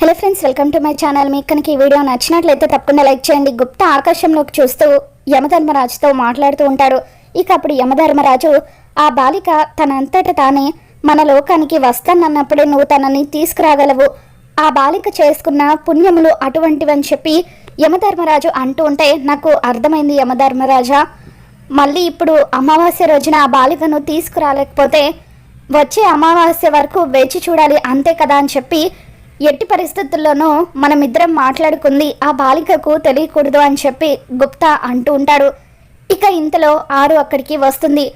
Hello friends welcome to my channel మీకు కనుక ఈ వీడియో నచ్చినట్లయితే తప్పకుండా లైక్ చేయండి. గుప్త ఆకాశంలోకి చూస్తూ యమధర్మరాజుతో మాట్లాడుతూ ఉంటాడు ఇక అప్పుడు యమధర్మరాజు ఆ బాలిక తనంతట తానే మన లోకానికి వస్తానన్నప్పుడే నువ్వు తనని తీసుకురాగలవు. ఆ బాలిక చేసుకున్న పుణ్యములు అటువంటివని చెప్పి యమధర్మరాజు అంటూ ఉంటే నాకు అర్థమైంది యమధర్మరాజా. మళ్ళీ ఇప్పుడు అమావాస్య రోజున ఆ బాలికను తీసుకురాలేకపోతే వచ్చే అమావాస్య వరకు వేచి చూడాలి అంతే కదా అని చెప్పి ఎట్టి పరిస్థితుల్లోనూ మనమిద్దరం మాట్లాడుకుంది ఆ బాలికకు తెలియకూడదు అని చెప్పి గుప్తా అంటూ ఉంటాడు. ఇక ఇంతలో ఆరు అక్కడికి వస్తుంది.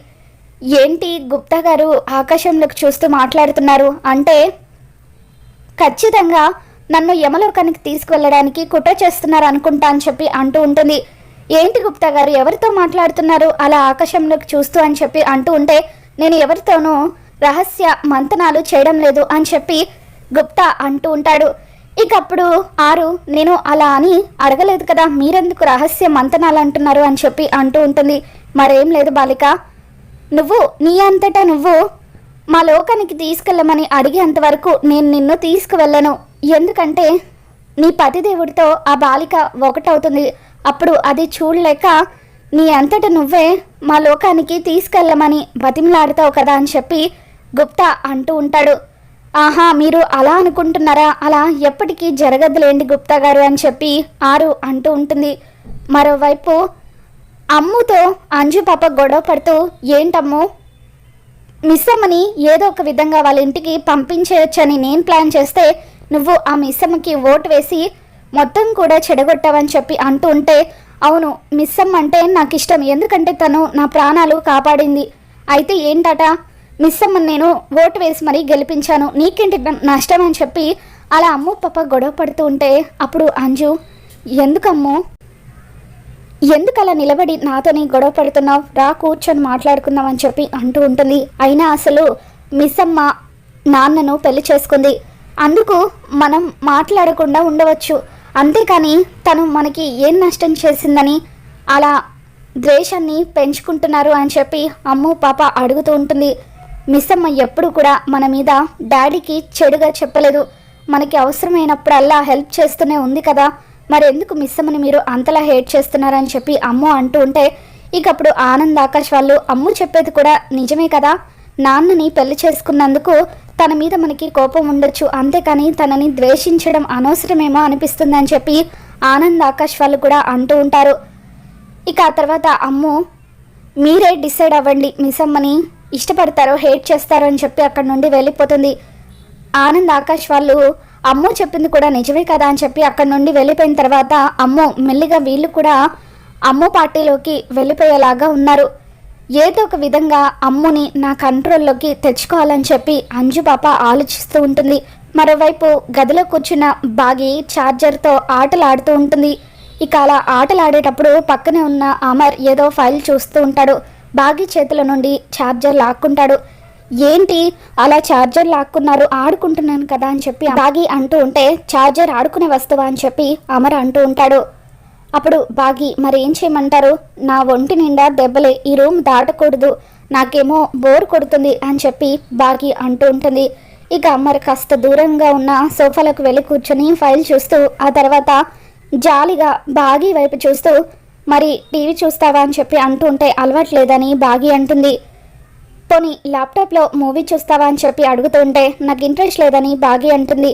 ఏంటి గుప్తా గారు ఆకాశంలోకి చూస్తూ మాట్లాడుతున్నారు? అంటే ఖచ్చితంగా నన్ను యమలోకానికి తీసుకువెళ్ళడానికి కుట్ర చేస్తున్నారు అనుకుంటా అని చెప్పి అంటూ ఉంటుంది. ఏంటి గుప్తా గారు ఎవరితో మాట్లాడుతున్నారు? అలా ఆకాశంలోకి చూస్తూ అని చెప్పి అంటూ ఉంటే నేను ఎవరితోనూ రహస్య మంతనాలు చేయడం లేదు అని చెప్పి గుప్తా అంటూ ఉంటాడు. ఇకప్పుడు ఆరు నేను అలా అని అడగలేదు కదా మీరెందుకు రహస్య మంతనాలు అంటున్నారు అని చెప్పి అంటూ ఉంటుంది. మరేం లేదు బాలిక. నువ్వు నీ అంతటా నువ్వు మా లోకానికి తీసుకెళ్ళమని అడిగేంత వరకు నేను నిన్ను తీసుకువెళ్ళను. ఎందుకంటే నీ పతిదేవుడితో ఆ బాలిక ఒకటవుతుంది. అప్పుడు అది చూడలేక నీ అంతట నువ్వే మా లోకానికి తీసుకెళ్ళమని బతిమలాడుతావు కదా అని చెప్పి గుప్తా అంటూ ఉంటాడు. ఆహా మీరు అలా అనుకుంటున్నారా? అలా ఎప్పటికీ జరగదులేండి గుప్తా గారు అని చెప్పి ఆరు అంటూ ఉంటుంది. మరోవైపు అమ్ముతో అంజు పాప గొడవ పడుతూ ఏంటమ్ము? మిస్ అమ్మని ఏదో ఒక విధంగా వాళ్ళ ఇంటికి పంపించేయొచ్చని నేను ప్లాన్ చేస్తే నువ్వు ఆ మిస్ అమ్మకి ఓటు వేసి మొత్తం కూడా చెడగొట్టావని చెప్పి అంటూ ఉంటే అవును మిస్ అమ్మ అంటే నాకు ఇష్టం ఎందుకంటే తను నా ప్రాణాలు కాపాడింది. అయితే ఏంటట? మిస్ అమ్మని నేను ఓటు వేసి మరీ గెలిపించాను. నీకేంటి నష్టం? అని చెప్పి అలా అమ్ము పాప గొడవ పడుతూ ఉంటే అప్పుడు అంజు ఎందుకమ్ము? ఎందుకు అలా నిలబడి నాతోని గొడవ పడుతున్నావు? రా కూర్చొని మాట్లాడుకుందాం అని చెప్పి అంటూ ఉంటుంది. అయినా అసలు మిస్ అమ్మ నాన్నను పెళ్ళి చేసుకుంది. అందుకు మనం మాట్లాడకుండా ఉండవచ్చు. అంతేకాని తను మనకి ఏం నష్టం చేసిందని అలా ద్వేషాన్ని పెంచుకుంటున్నారు అని చెప్పి అమ్ము పాప అడుగుతూ ఉంటుంది. మిస్సమ్మ ఎప్పుడు కూడా మన మీద డాడీకి చెడుగా చెప్పలేదు. మనకి అవసరమైనప్పుడల్లా హెల్ప్ చేస్తూనే ఉంది కదా. మరి ఎందుకు మిస్ అమ్మని మీరు అంతలా హేట్ చేస్తున్నారని చెప్పి అమ్ము అంటూ ఉంటే ఇకప్పుడు ఆనంద్ ఆకాష్ వాళ్ళు అమ్ము చెప్పేది కూడా నిజమే కదా. నాన్నని పెళ్ళి చేసుకున్నందుకు తన మీద మనకి కోపం ఉండొచ్చు. అంతేకాని తనని ద్వేషించడం అనవసరమేమో అనిపిస్తుందని చెప్పి ఆనంద్ ఆకాష్ వాళ్ళు కూడా అంటూ ఉంటారు. ఇక ఆ తర్వాత అమ్ము మీరే డిసైడ్ అవ్వండి మిస్సమ్మని. ఇష్టపడతారో హేట్ చేస్తారో అని చెప్పి అక్కడ నుండి వెళ్ళిపోతుంది. ఆనంద్ ఆకాష్ వాళ్ళు అమ్మో చెప్పింది కూడా నిజమే కదా అని చెప్పి అక్కడ నుండి వెళ్ళిపోయిన తర్వాత అమ్మో మెల్లిగా వీళ్ళు కూడా అమ్మో పార్టీలోకి వెళ్ళిపోయేలాగా ఉన్నారు. ఏదో ఒక విధంగా అమ్ముని నా కంట్రోల్లోకి తెచ్చుకోవాలని చెప్పి అంజు పాప ఆలోచిస్తూ ఉంటుంది. మరోవైపు గదిలో కూర్చున్న బాగి ఛార్జర్తో ఆటలాడుతూ ఉంటుంది. ఇక అలా ఆటలాడేటప్పుడు పక్కనే ఉన్న అమర్ ఏదో ఫైల్ చూస్తూ ఉంటాడు. బాగి చేతుల నుండి ఛార్జర్ లాక్కుంటాడు. ఏంటి? అలా ఛార్జర్ లాక్కున్నారు ఆడుకుంటున్నాను కదా అని చెప్పి బాగి అంటూ ఉంటే ఛార్జర్ ఆడుకునే వస్తువా అని చెప్పి అమర్ అంటూ ఉంటాడు. అప్పుడు బాగి మరి ఏం చేయమంటారు? నా ఒంటి నిండా దెబ్బలే ఈ రూమ్ దాటకూడదు నాకేమో బోర్ కొడుతుంది అని చెప్పి బాగి అంటూ ఉంటుంది. ఇక అమ్మర్ కాస్త దూరంగా ఉన్న సోఫాలకు వెళ్ళి కూర్చొని ఫైల్ చూస్తూ ఆ తర్వాత జాలిగా బాగి వైపు చూస్తూ మరి టీవీ చూస్తావా అని చెప్పి అంటూ ఉంటే అలవాట్లేదని బాగి అంటుంది. పోనీ ల్యాప్టాప్లో మూవీ చూస్తావా అని చెప్పి అడుగుతుంటే నాకు ఇంట్రెస్ట్ లేదని బాగి అంటుంది.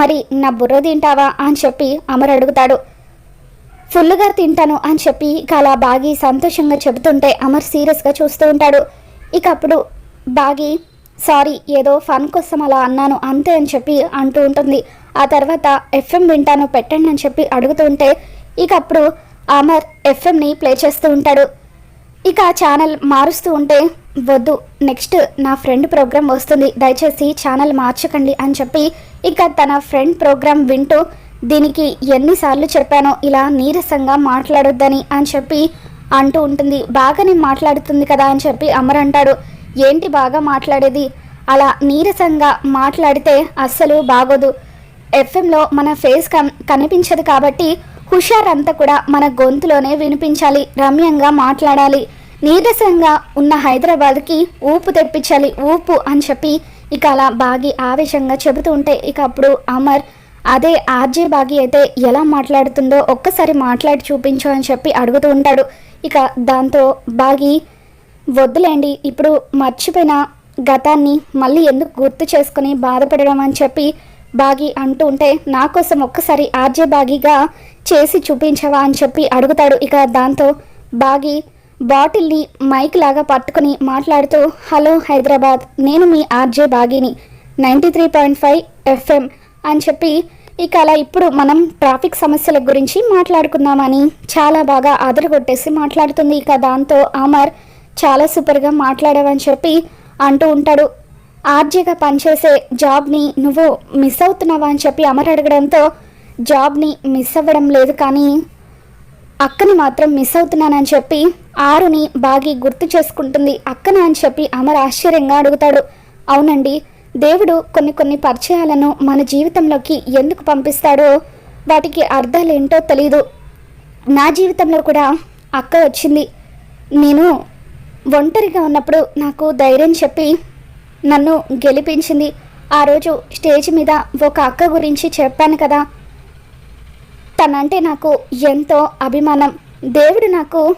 మరి నా బుర్ర తింటావా అని చెప్పి అమర్ అడుగుతాడు. ఫుల్గా తింటాను అని చెప్పి ఇక అలా బాగి సంతోషంగా చెబుతుంటే అమర్ సీరియస్గా చూస్తూ ఉంటాడు. ఇక అప్పుడు బాగి సారీ ఏదో ఫన్ కోసం అలా అన్నాను అంతే అని చెప్పి అంటూ ఉంటుంది. ఆ తర్వాత ఎఫ్ఎం వింటాను పెట్టండి అని చెప్పి అడుగుతుంటే ఇక అప్పుడు అమర్ ఎఫ్ఎంని ప్లే చేస్తూ ఉంటాడు. ఇక ఛానల్ మారుస్తూ ఉంటే వద్దు నెక్స్ట్ నా ఫ్రెండ్ ప్రోగ్రామ్ వస్తుంది. దయచేసి ఛానల్ మార్చకండి అని చెప్పి ఇక తన ఫ్రెండ్ ప్రోగ్రామ్ వింటూ దీనికి ఎన్నిసార్లు చెప్పానో ఇలా నీరసంగా మాట్లాడొద్దని అని చెప్పి అంటూ ఉంటుంది. బాగానే మాట్లాడుతుంది కదా అని చెప్పి అమర్ అంటాడు. ఏంటి బాగా మాట్లాడేది? అలా నీరసంగా మాట్లాడితే అస్సలు బాగోదు. ఎఫ్ఎంలో మన ఫేస్ కన్ కనిపించదు కాబట్టి హుషార్ అంతా కూడా మన గొంతులోనే వినిపించాలి రమ్యంగా మాట్లాడాలి. నీరసంగా ఉన్న హైదరాబాద్కి ఊపు తెప్పించాలి ఊపు అని చెప్పి ఇక అలా బాగి ఆవేశంగా చెబుతూ ఉంటే ఇక అప్పుడు అమర్ అదే ఆర్జే బాగి అయితే ఎలా మాట్లాడుతుందో ఒక్కసారి మాట్లాడి చూపించు అని చెప్పి అడుగుతూ ఉంటాడు. ఇక దాంతో బాగి వద్దులేండి ఇప్పుడు మర్చిపోయిన గతాన్ని మళ్ళీ ఎందుకు గుర్తు చేసుకుని బాధపడడం? అని చెప్పి బాగి అంటూ ఉంటే నా కోసం ఒక్కసారి ఆర్జే బాగిగా చేసి చూపించవా అని చెప్పి అడుగుతాడు. ఇక దాంతో బాగి బాటిల్ని మైక్ లాగా పట్టుకుని మాట్లాడుతూ హలో హైదరాబాద్ నేను మీ RJ బాగిని ninety three point five FM అని చెప్పి ఇక అలా ఇప్పుడు మనం ట్రాఫిక్ సమస్యల గురించి మాట్లాడుకుందామని చాలా బాగా అదరగొట్టేసి మాట్లాడుతుంది. ఇక దాంతో అమర్ చాలా సూపర్గా మాట్లాడావని చెప్పి అంటూ ఉంటాడు. ఆర్జీగా పనిచేసే జాబ్ని నువ్వు మిస్ అవుతున్నావా అని చెప్పి అమర్ అడగడంతో జాబ్ని మిస్ అవ్వడం లేదు కానీ అక్కని మాత్రం మిస్ అవుతున్నానని చెప్పి ఆరుని బాగి గుర్తు చేసుకుంటుంది అక్కన అని చెప్పి అమర్ ఆశ్చర్యంగా అడుగుతాడు. అవునండి దేవుడు కొన్ని కొన్ని పరిచయాలను మన జీవితంలోకి ఎందుకు పంపిస్తాడో వాటికి అర్థాలు ఏంటో తెలీదు. నా జీవితంలో కూడా అక్క వచ్చింది. నేను ఒంటరిగా ఉన్నప్పుడు నాకు ధైర్యం చెప్పి నన్ను గెలిపించింది. ఆ రోజు స్టేజ్ మీద ఒక అక్క గురించి చెప్పాను కదా. తనంటే నాకు ఎంతో అభిమానం. దేవుడు నాకు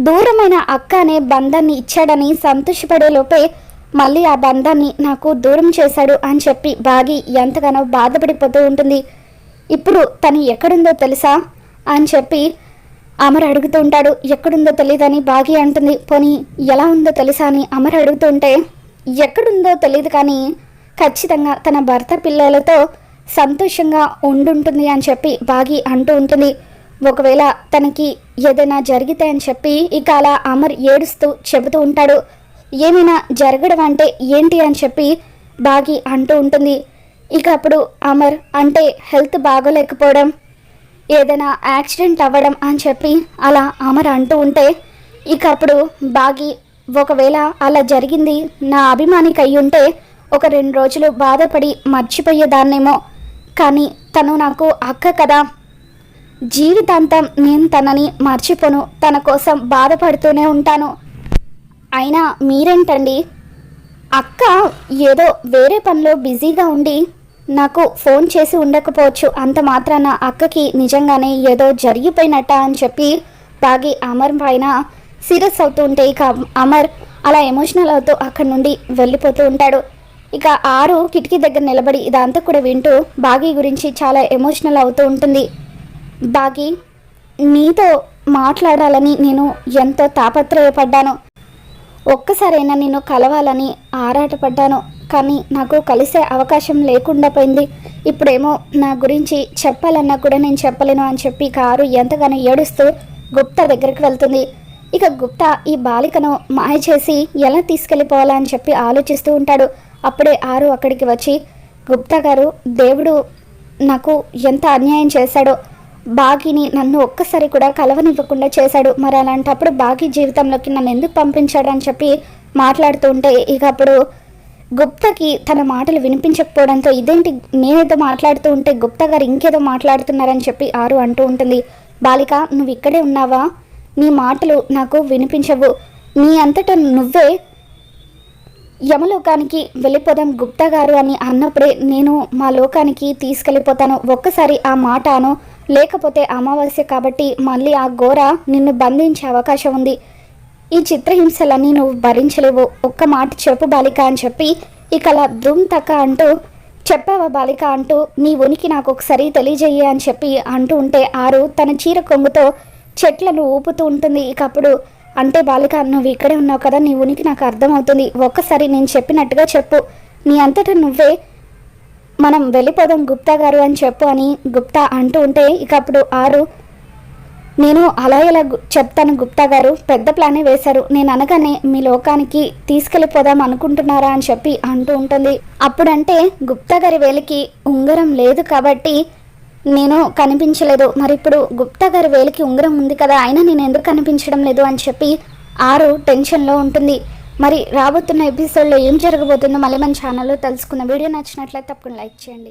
దూరమైన అక్క అనే బంధాన్ని ఇచ్చాడని సంతోషపడే లోపే మళ్ళీ ఆ బంధాన్ని నాకు దూరం చేశాడు అని చెప్పి బాగి ఎంతగానో బాధపడిపోతూ ఉంటుంది. ఇప్పుడు తను ఎక్కడుందో తెలుసా? అని చెప్పి అమర్ అడుగుతూ ఉంటాడు. ఎక్కడుందో తెలియదని బాగి అంటుంది. పోనీ ఎలా ఉందో తెలుసా అని అమర్ అడుగుతుంటే ఎక్కడుందో తెలియదు కానీ ఖచ్చితంగా తన భర్త పిల్లలతో సంతోషంగా ఉండుంటుంది అని చెప్పి బాగి అంటూ ఉంటుంది. ఒకవేళ తనకి ఏదైనా జరిగితే అని చెప్పి ఇక అలా అమర్ ఏడుస్తూ చెబుతూ ఉంటాడు. ఏమైనా జరగడం అంటే ఏంటి అని చెప్పి బాగి అంటూ ఉంటుంది. ఇక అప్పుడు అమర్ అంటే హెల్త్ బాగోలేకపోవడం ఏదైనా యాక్సిడెంట్ అవ్వడం అని చెప్పి అలా అమర్ అంటూ ఉంటే ఇక అప్పుడు బాగి ఒకవేళ అలా జరిగింది నా అభిమానికి అయ్యుంటే ఉంటే ఒక రెండు రోజులు బాధపడి మర్చిపోయేదాన్నేమో. కానీ తను నాకు అక్క కదా. జీవితాంతం నేను తనని మర్చిపోను తన కోసం బాధపడుతూనే ఉంటాను. అయినా మీరేంటండి? అక్క ఏదో వేరే పనిలో బిజీగా ఉండి నాకు ఫోన్ చేసి ఉండకపోవచ్చు అంత మాత్రాన అక్కకి నిజంగానే ఏదో జరిగిపోయినట్ట అని చెప్పి బాగి అమర్ పైన సీరియస్ అవుతూ ఉంటే ఇక అమర్ అలా ఎమోషనల్ అవుతూ అక్కడి నుండి వెళ్ళిపోతూ ఉంటాడు. ఇక ఆరు కిటికీ దగ్గర నిలబడి ఇదంతా కూడా వింటూ బాగీ గురించి చాలా ఎమోషనల్ అవుతూ ఉంటుంది. బాగీ నీతో మాట్లాడాలని నేను ఎంతో తాపత్రయపడ్డాను. ఒక్కసారైనా నిన్ను కలవాలని ఆరాటపడ్డాను. కానీ నాకు కలిసే అవకాశం లేకుండా పోయింది. ఇప్పుడేమో నా గురించి చెప్పాలన్నా కూడా నేను చెప్పలేను అని చెప్పి కారు ఎంతగానో ఏడుస్తూ గుప్తా దగ్గరికి వెళ్తుంది. ఇక గుప్తా ఈ బాలికను మాయ చేసి ఎలా తీసుకెళ్ళిపోవాలా అని చెప్పి ఆలోచిస్తూ ఉంటాడు. అప్పుడే ఆరు అక్కడికి వచ్చి గుప్తా గారు దేవుడు నాకు ఎంత అన్యాయం చేశాడో బాగిని నన్ను ఒక్కసారి కూడా కలవనివ్వకుండా చేశాడు. మరి అలాంటప్పుడు బాగి జీవితంలోకి నన్ను ఎందుకు పంపించాడు? అని చెప్పి మాట్లాడుతూ ఉంటే ఇక అప్పుడు గుప్తకి తన మాటలు వినిపించకపోవడంతో ఇదేంటి నేనేదో మాట్లాడుతూ ఉంటే గుప్తా గారు ఇంకేదో మాట్లాడుతున్నారని చెప్పి ఆరు అంటూ ఉంటుంది. బాలిక నువ్వు ఇక్కడే ఉన్నావా? నీ మాటలు నాకు వినిపించవు. నీ అంతటా నువ్వే యమలోకానికి వెళ్ళిపోదాం గుప్తా గారు అని అన్నప్పుడే నేను మా లోకానికి తీసుకెళ్ళిపోతాను. ఒక్కసారి ఆ మాట అను. లేకపోతే అమావాస్య కాబట్టి మళ్ళీ ఆ ఘోర నిన్ను బంధించే అవకాశం ఉంది. ఈ చిత్రహింసలన్నీ నువ్వు భరించలేవు. ఒక్క మాట చెప్పు బాలిక అని చెప్పి ఇక అలా ధృమ్ తక్క అంటూ చెప్పావా బాలిక అంటూ నీ ఉనికి నాకు ఒకసారి తెలియజేయి అని చెప్పి అంటూ ఉంటే ఆరు తన చీర కొంగుతో చెట్లను ఊపుతూ ఉంటుంది. ఇక అప్పుడు అంటే బాలిక నువ్వు ఇక్కడే ఉన్నావు కదా నీ ఉనికి నాకు అర్థమవుతుంది. ఒక్కసారి నేను చెప్పినట్టుగా చెప్పు. నీ అంతటా నువ్వే మనం వెళ్ళిపోదాం గుప్తా గారు అని చెప్పు అని గుప్తా అంటూ ఉంటే ఇక అప్పుడు ఆరు నేను అలా ఎలా చెప్తాను గుప్తా గారు? పెద్ద ప్లానే వేశారు. నేను అనగానే మీ లోకానికి తీసుకెళ్ళిపోదాం అనుకుంటున్నారా అని చెప్పి అంటూ ఉంటుంది. అప్పుడంటే గుప్తా గారి వేలికి ఉంగరం లేదు కాబట్టి నేను కనిపించలేదు. మరి ఇప్పుడు గుప్తా గారి వేలికి ఉంగరం ఉంది కదా అయినా నేను ఎందుకు కనిపించడం లేదు అని చెప్పి ఆరు టెన్షన్లో ఉంటుంది. మరి రాబోతున్న ఎపిసోడ్లో ఏం జరగబోతుందో మళ్ళీ మన ఛానల్లో తెలుసుకున్న వీడియో నచ్చినట్లయితే తప్పకుండా లైక్ చేయండి.